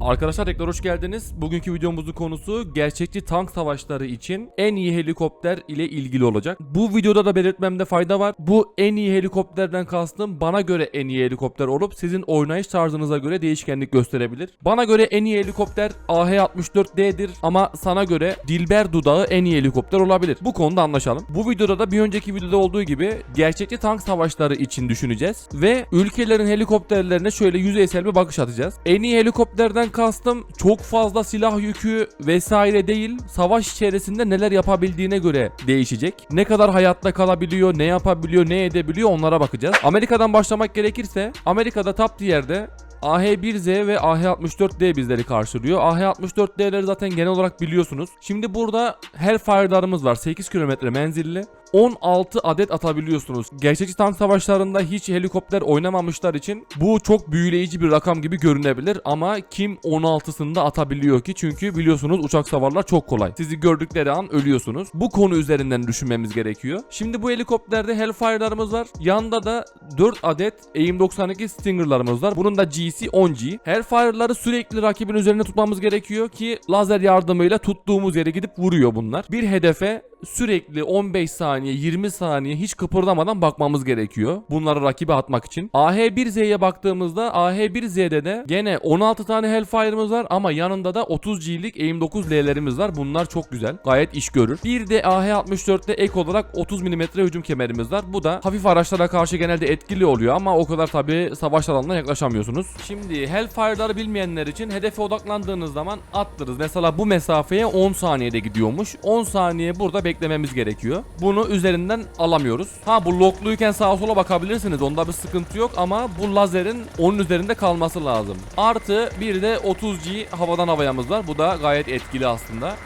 Arkadaşlar tekrar hoş geldiniz. Bugünkü videomuzun konusu gerçekçi tank savaşları için en iyi helikopter ile ilgili olacak. Bu videoda da belirtmemde fayda var. Bu en iyi helikopterden kastım bana göre en iyi helikopter olup sizin oynayış tarzınıza göre değişkenlik gösterebilir. Bana göre en iyi helikopter AH-64D'dir ama sana göre Dilber Dudağı en iyi helikopter olabilir. Bu konuda anlaşalım. Bu videoda da bir önceki videoda olduğu gibi gerçekçi tank savaşları için düşüneceğiz ve ülkelerin helikopterlerine şöyle yüzeysel bir bakış atacağız. En iyi helikopterden kastım çok fazla silah yükü vesaire değil, savaş içerisinde neler yapabildiğine göre değişecek. Ne kadar hayatta kalabiliyor, ne yapabiliyor, ne edebiliyor onlara bakacağız. Amerika'dan başlamak gerekirse Amerika'da top tier'de AH-1Z ve AH-64D bizleri karşılıyor. AH-64D'leri zaten genel olarak biliyorsunuz. Şimdi burada Hellfire'larımız var. 8 kilometre menzilli. 16 adet atabiliyorsunuz. Gerçekçi tank savaşlarında hiç helikopter oynamamışlar için bu çok büyüleyici bir rakam gibi görünebilir ama kim 16'sını da atabiliyor ki? Çünkü biliyorsunuz uçak savarlar çok kolay. Sizi gördükleri an ölüyorsunuz. Bu konu üzerinden düşünmemiz gerekiyor. Şimdi bu helikopterde Hellfire'larımız var. Yanda da 4 adet AIM-92 Stinger'larımız var. Bunun da GC 10G. Hellfire'ları sürekli rakibin üzerine tutmamız gerekiyor ki lazer yardımıyla tuttuğumuz yere gidip vuruyor bunlar. Bir hedefe sürekli 15 saniye 20 saniye hiç kıpırdamadan bakmamız gerekiyor. Bunları rakibe atmak için. AH-1Z'ye baktığımızda AH-1Z'de de gene 16 tane Hellfire'ımız var ama yanında da 30 G'lik AIM-9L'lerimiz var. Bunlar çok güzel. Gayet iş görür. Bir de AH-64'te ek olarak 30 mm hücum kemerimiz var. Bu da hafif araçlara karşı genelde etkili oluyor ama o kadar tabi savaş alanına yaklaşamıyorsunuz. Şimdi Hellfire'ları bilmeyenler için hedefe odaklandığınız zaman attırız. Mesela bu mesafeye 10 saniyede gidiyormuş. 10 saniye burada beklememiz gerekiyor. Bunu üzerinden alamıyoruz. Ha bu lockluyken sağa sola bakabilirsiniz. Onda bir sıkıntı yok ama bu lazerin onun üzerinde kalması lazım. Artı bir de 30G havadan havayamız var. Bu da gayet etkili aslında.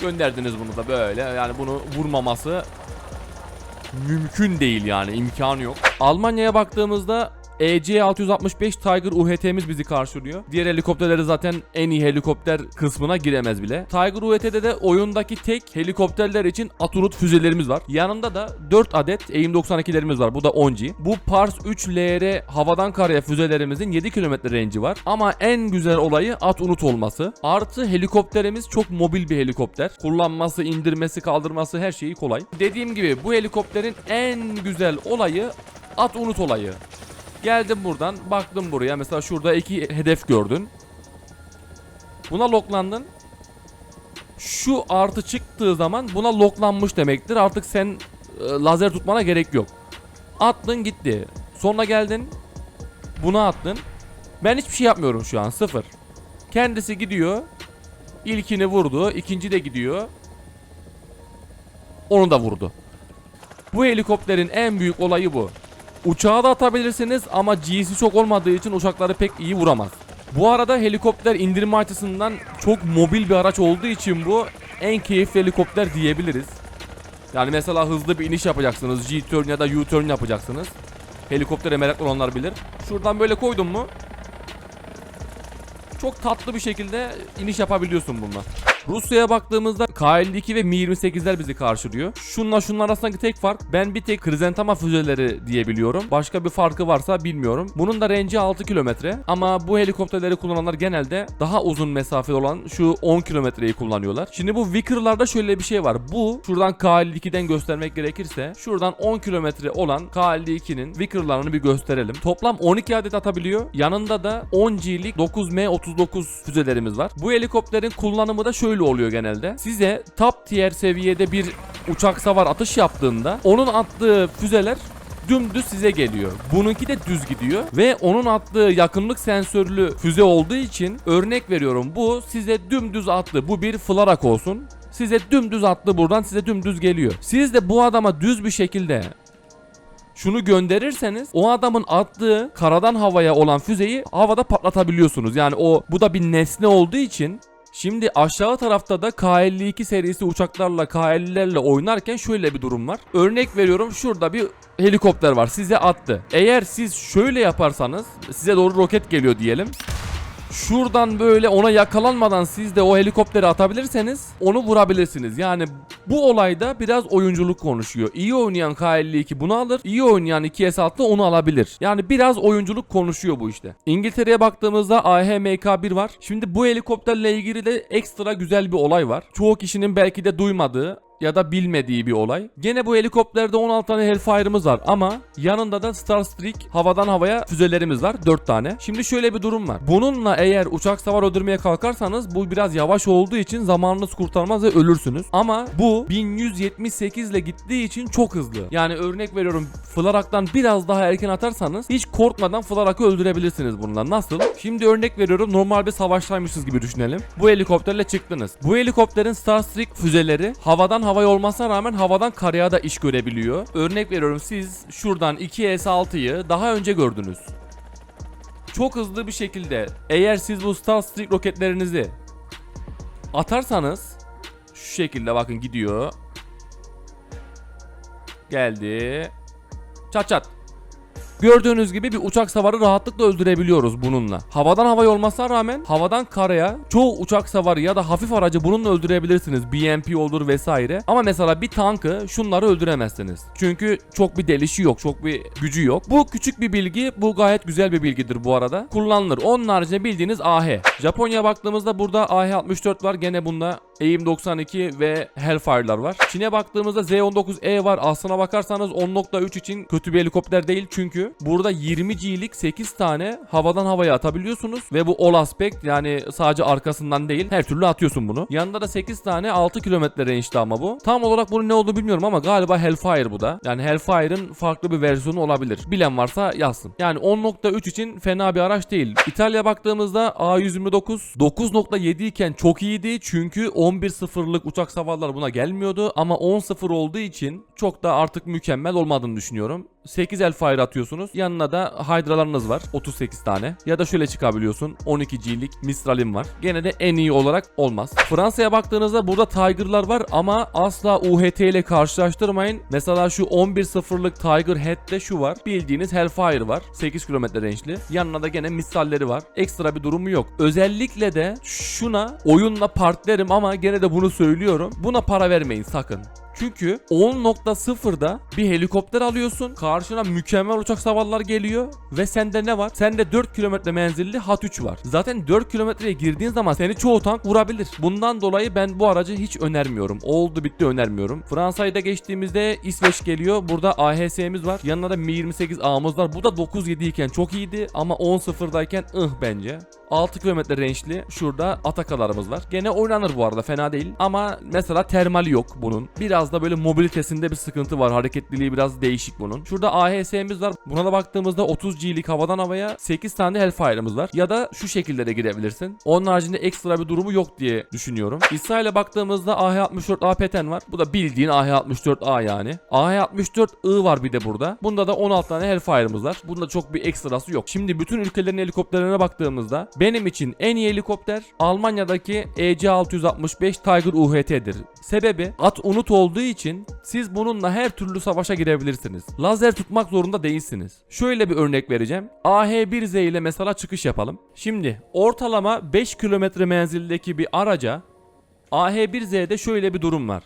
Gönderdiniz bunu da böyle. Yani bunu vurmaması mümkün değil yani imkanı yok. Almanya'ya baktığımızda EC-665 Tiger UHT'miz bizi karşılıyor. Diğer helikopterleri zaten en iyi helikopter kısmına giremez bile. Tiger UHT'de de oyundaki tek helikopterler için Aturut füzelerimiz var. Yanında da 4 adet AIM-92'lerimiz var. Bu da 10G. Bu Pars 3 LR havadan karaya füzelerimizin 7 kilometre range'i var. Ama en güzel olayı at unut olması. Artı helikopterimiz çok mobil bir helikopter. Kullanması, indirmesi, kaldırması her şeyi kolay. Dediğim gibi bu helikopterin en güzel olayı at unut olayı. Geldim buradan baktım buraya mesela şurada iki hedef gördün. Buna loklandın. Şu artı çıktığı zaman buna loklanmış demektir. Artık sen e, lazer tutmana gerek yok. Attın gitti. Sonra geldin. Buna attın. Ben hiçbir şey yapmıyorum şu an sıfır. Kendisi gidiyor. İlkini vurdu. ikinci de gidiyor. Onu da vurdu. Bu helikopterin en büyük olayı bu. Uçağı da atabilirsiniz ama G'si çok olmadığı için uçakları pek iyi vuramaz. Bu arada helikopter indirme açısından çok mobil bir araç olduğu için bu en keyifli helikopter diyebiliriz. Yani mesela hızlı bir iniş yapacaksınız. G-turn ya da U-turn yapacaksınız. Helikoptere meraklı olanlar bilir. Şuradan böyle koydun mu çok tatlı bir şekilde iniş yapabiliyorsun bununla. Rusya'ya baktığımızda K-52 ve Mi-28'ler bizi karşılıyor. Şunla şunun arasındaki tek fark ben bir tek krizentama füzeleri diyebiliyorum. Başka bir farkı varsa bilmiyorum. Bunun da range'i 6 kilometre ama bu helikopterleri kullananlar genelde daha uzun mesafeli olan şu 10 kilometreyi kullanıyorlar. Şimdi bu Vicker'larda şöyle bir şey var. Bu şuradan K-52'den göstermek gerekirse şuradan 10 kilometre olan K-52'nin Vicker'larını bir gösterelim. Toplam 12 adet atabiliyor. Yanında da 10 G'lik 9M39 füzelerimiz var. Bu helikopterin kullanımı da şöyle oluyor genelde. Size top tier seviyede bir uçak savar atış yaptığında onun attığı füzeler dümdüz size geliyor. Bununki de düz gidiyor ve onun attığı yakınlık sensörlü füze olduğu için örnek veriyorum bu size dümdüz attı. Bu bir flarak olsun. Size dümdüz attı buradan size dümdüz geliyor. Siz de bu adama düz bir şekilde şunu gönderirseniz o adamın attığı karadan havaya olan füzeyi havada patlatabiliyorsunuz. Yani o bu da bir nesne olduğu için Şimdi aşağı tarafta da K-52 serisi uçaklarla K-50'lerle oynarken şöyle bir durum var. Örnek veriyorum şurada bir helikopter var size attı. Eğer siz şöyle yaparsanız size doğru roket geliyor diyelim. Şuradan böyle ona yakalanmadan siz de o helikopteri atabilirseniz onu vurabilirsiniz. Yani bu olayda biraz oyunculuk konuşuyor. İyi oynayan K52 bunu alır. iyi oynayan 2S6 onu alabilir. Yani biraz oyunculuk konuşuyor bu işte. İngiltere'ye baktığımızda AHMK1 var. Şimdi bu helikopterle ilgili de ekstra güzel bir olay var. Çoğu kişinin belki de duymadığı ya da bilmediği bir olay. Gene bu helikopterde 16 tane Hellfire'ımız var ama yanında da Starstreak havadan havaya füzelerimiz var 4 tane. Şimdi şöyle bir durum var. Bununla eğer uçak savar öldürmeye kalkarsanız bu biraz yavaş olduğu için zamanınız kurtarmaz ve ölürsünüz. Ama bu 1178 ile gittiği için çok hızlı. Yani örnek veriyorum Flarak'tan biraz daha erken atarsanız hiç korkmadan Flarak'ı öldürebilirsiniz bununla. Nasıl? Şimdi örnek veriyorum normal bir savaştaymışız gibi düşünelim. Bu helikopterle çıktınız. Bu helikopterin Starstreak füzeleri havadan havaya olmasına rağmen havadan karaya da iş görebiliyor. Örnek veriyorum siz şuradan 2S6'yı daha önce gördünüz. Çok hızlı bir şekilde eğer siz bu Starstreak roketlerinizi atarsanız şu şekilde bakın gidiyor. Geldi. Çat çat. Gördüğünüz gibi bir uçak savarı rahatlıkla öldürebiliyoruz bununla. Havadan havaya olmasına rağmen havadan karaya çoğu uçak savarı ya da hafif aracı bununla öldürebilirsiniz. BMP olur vesaire. Ama mesela bir tankı şunları öldüremezsiniz. Çünkü çok bir delişi yok, çok bir gücü yok. Bu küçük bir bilgi, bu gayet güzel bir bilgidir bu arada. Kullanılır. Onun haricinde bildiğiniz AH. Japonya baktığımızda burada AH-64 var. Gene bunda AIM-92 ve Hellfire'lar var. Çin'e baktığımızda Z-19E var. Aslına bakarsanız 10.3 için kötü bir helikopter değil çünkü burada 20G'lik 8 tane havadan havaya atabiliyorsunuz ve bu all aspect yani sadece arkasından değil her türlü atıyorsun bunu. Yanında da 8 tane 6 kilometre range'de ama bu. Tam olarak bunun ne olduğunu bilmiyorum ama galiba Hellfire bu da. Yani Hellfire'ın farklı bir versiyonu olabilir. Bilen varsa yazsın. Yani 10.3 için fena bir araç değil. İtalya baktığımızda A129 9.7 iken çok iyiydi çünkü 11.0'lık uçak savarlar buna gelmiyordu ama 10.0 olduğu için çok da artık mükemmel olmadığını düşünüyorum. 8 Hellfire atıyorsunuz. Yanına da Hydra'larınız var. 38 tane. Ya da şöyle çıkabiliyorsun. 12G'lik Mistral'im var. Gene de en iyi olarak olmaz. Fransa'ya baktığınızda burada Tiger'lar var ama asla UHT ile karşılaştırmayın. Mesela şu 11.0'lık Tiger Head'de şu var. Bildiğiniz Hellfire var. 8 km range'li. Yanına da gene misalleri var. Ekstra bir durumu yok. Özellikle de şuna oyunla partnerim ama gene de bunu söylüyorum. Buna para vermeyin sakın. Çünkü 10.0'da bir helikopter alıyorsun. Karşına mükemmel uçak savarlar geliyor. Ve sende ne var? Sende 4 kilometre menzilli Hat-3 var. Zaten 4 kilometreye girdiğin zaman seni çoğu tank vurabilir. Bundan dolayı ben bu aracı hiç önermiyorum. Oldu bitti önermiyorum. Fransa'yı da geçtiğimizde İsveç geliyor. Burada AHS'miz var. Yanına da Mi-28A'mız var. Bu da 9.7 iken çok iyiydi ama 10.0'dayken ıh bence. 6 kilometre range'li şurada Atakalarımız var. Gene oynanır bu arada fena değil. Ama mesela termali yok bunun. Biraz da böyle mobilitesinde bir sıkıntı var. Hareketliliği biraz değişik bunun. Şurada AHS'miz var. Buna da baktığımızda 30G'lik havadan havaya 8 tane Hellfire'ımız var. Ya da şu şekilde de girebilirsin. Onun haricinde ekstra bir durumu yok diye düşünüyorum. İsrail'e baktığımızda AH-64 APT'n var. Bu da bildiğin AH-64A yani. AH-64I var bir de burada. Bunda da 16 tane Hellfire'ımız var. Bunda çok bir ekstrası yok. Şimdi bütün ülkelerin helikopterlerine baktığımızda benim için en iyi helikopter Almanya'daki E EC-665 Tiger UHT'dir. Sebebi at unut olduğu için siz bununla her türlü savaşa girebilirsiniz. Lazer tutmak zorunda değilsiniz. Şöyle bir örnek vereceğim. AH-1Z ile mesela çıkış yapalım. Şimdi ortalama 5 kilometre menzildeki bir araca AH-1Z'de şöyle bir durum var.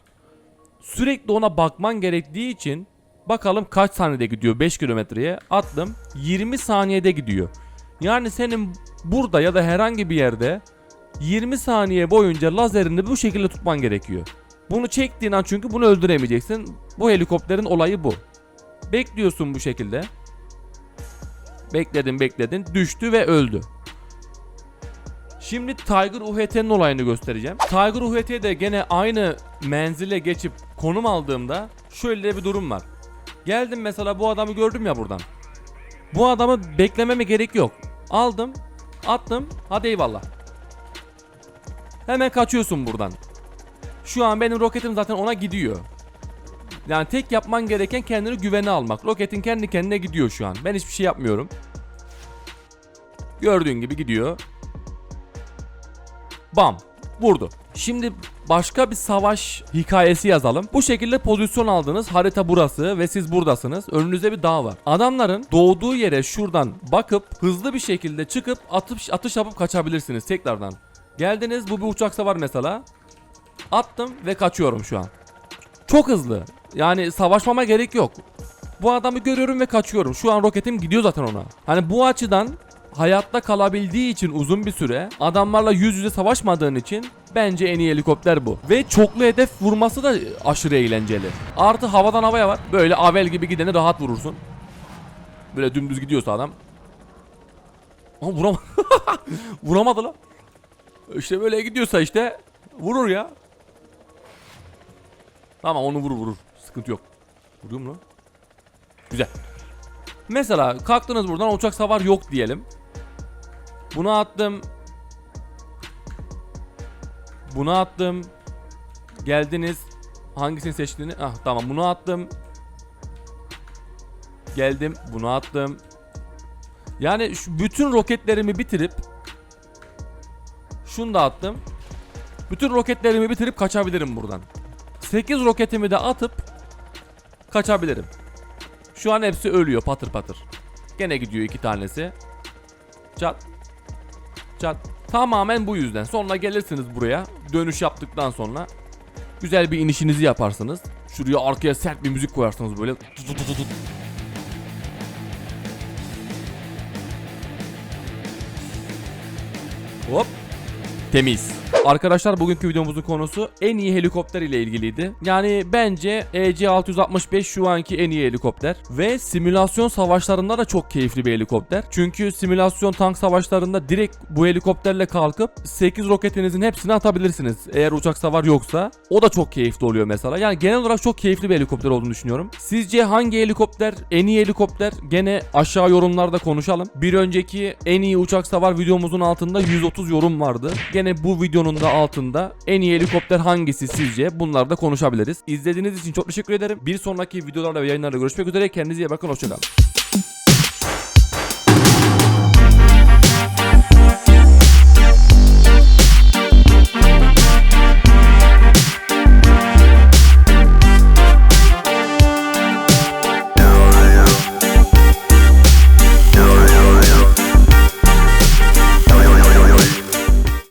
Sürekli ona bakman gerektiği için bakalım kaç saniyede gidiyor 5 kilometreye attım 20 saniyede gidiyor. Yani senin burada ya da herhangi bir yerde 20 saniye boyunca lazerini bu şekilde tutman gerekiyor. Bunu çektiğin an çünkü bunu öldüremeyeceksin. Bu helikopterin olayı bu. Bekliyorsun bu şekilde. Bekledin bekledin düştü ve öldü. Şimdi Tiger UHT'nin olayını göstereceğim. Tiger UHT'de gene aynı menzile geçip konum aldığımda şöyle bir durum var. Geldim mesela bu adamı gördüm ya buradan. Bu adamı beklememe gerek yok. Aldım, attım, hadi eyvallah. Hemen kaçıyorsun buradan. Şu an benim roketim zaten ona gidiyor. Yani tek yapman gereken kendini güvene almak. Roketin kendi kendine gidiyor şu an. Ben hiçbir şey yapmıyorum. Gördüğün gibi gidiyor. Bam. Vurdu. Şimdi başka bir savaş hikayesi yazalım. Bu şekilde pozisyon aldınız. Harita burası ve siz buradasınız. Önünüzde bir dağ var. Adamların doğduğu yere şuradan bakıp hızlı bir şekilde çıkıp atış atış yapıp kaçabilirsiniz tekrardan. Geldiniz bu bir uçak savar mesela. Attım ve kaçıyorum şu an. Çok hızlı. Yani savaşmama gerek yok. Bu adamı görüyorum ve kaçıyorum. Şu an roketim gidiyor zaten ona. Hani bu açıdan hayatta kalabildiği için uzun bir süre adamlarla yüz yüze savaşmadığın için bence en iyi helikopter bu. Ve çoklu hedef vurması da aşırı eğlenceli. Artı havadan havaya var. Böyle avel gibi gideni rahat vurursun. Böyle dümdüz gidiyorsa adam. Ama vuram vuramadı lan. İşte böyle gidiyorsa işte vurur ya. Tamam onu vurur vurur. Sıkıntı yok. Vuruyor mu? Güzel. Mesela kalktınız buradan uçak savar yok diyelim. Bunu attım. Bunu attım. Geldiniz. Hangisini seçtiğini? Ah tamam bunu attım. Geldim. Bunu attım. Yani şu bütün roketlerimi bitirip şunu da attım. Bütün roketlerimi bitirip kaçabilirim buradan. 8 roketimi de atıp kaçabilirim. Şu an hepsi ölüyor patır patır. Gene gidiyor iki tanesi. Çat. Çat. Tamamen bu yüzden. Sonra gelirsiniz buraya. Dönüş yaptıktan sonra. Güzel bir inişinizi yaparsınız. Şuraya arkaya sert bir müzik koyarsınız böyle. Hop. Temiz. Arkadaşlar bugünkü videomuzun konusu en iyi helikopter ile ilgiliydi. Yani bence EC665 şu anki en iyi helikopter. Ve simülasyon savaşlarında da çok keyifli bir helikopter. Çünkü simülasyon tank savaşlarında direkt bu helikopterle kalkıp 8 roketinizin hepsini atabilirsiniz. Eğer uçak savar yoksa. O da çok keyifli oluyor mesela. Yani genel olarak çok keyifli bir helikopter olduğunu düşünüyorum. Sizce hangi helikopter en iyi helikopter? Gene aşağı yorumlarda konuşalım. Bir önceki en iyi uçak savar videomuzun altında 130 yorum vardı. Gene bu videonun da altında en iyi helikopter hangisi sizce? Bunları da konuşabiliriz. İzlediğiniz için çok teşekkür ederim. Bir sonraki videolarda ve yayınlarda görüşmek üzere. Kendinize iyi bakın. Hoşçakalın.